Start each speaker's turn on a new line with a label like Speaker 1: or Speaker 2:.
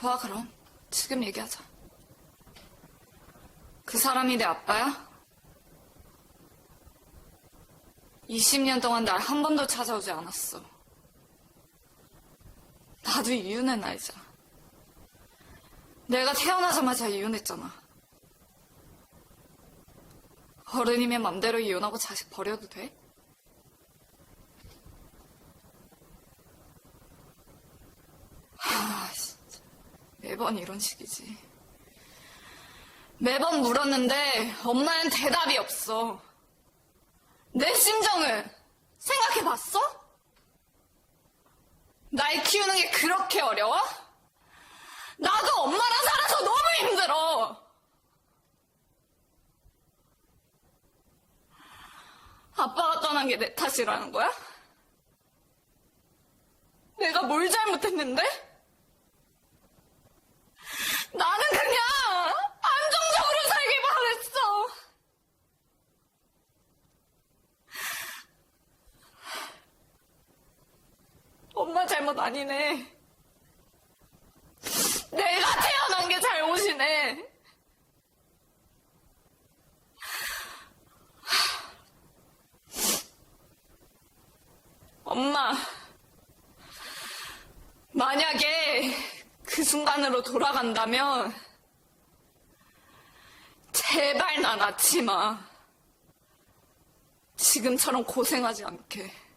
Speaker 1: 좋아, 그럼. 지금 얘기하자. 그 사람이 내 아빠야? 20년 동안 날 한 번도 찾아오지 않았어. 나도 이유는 알자. 내가 태어나자마자 이혼했잖아. 어른이면 맘대로 이혼하고 자식 버려도 돼? 매번 이런 식이지. 매번 물었는데 엄마는 대답이 없어. 내 심정을 생각해 봤어? 날 키우는 게 그렇게 어려워? 나도 엄마랑 살아서 너무 힘들어. 아빠가 떠난 게 내 탓이라는 거야? 내가 뭘 잘못했는데? 나는 그냥 안정적으로 살길 바랬어. 엄마 잘못 아니네. 내가 태어난 게 잘못이네. 엄마, 만약에 그 순간으로 돌아간다면, 제발 나 낳지 마. 지금처럼 고생하지 않게.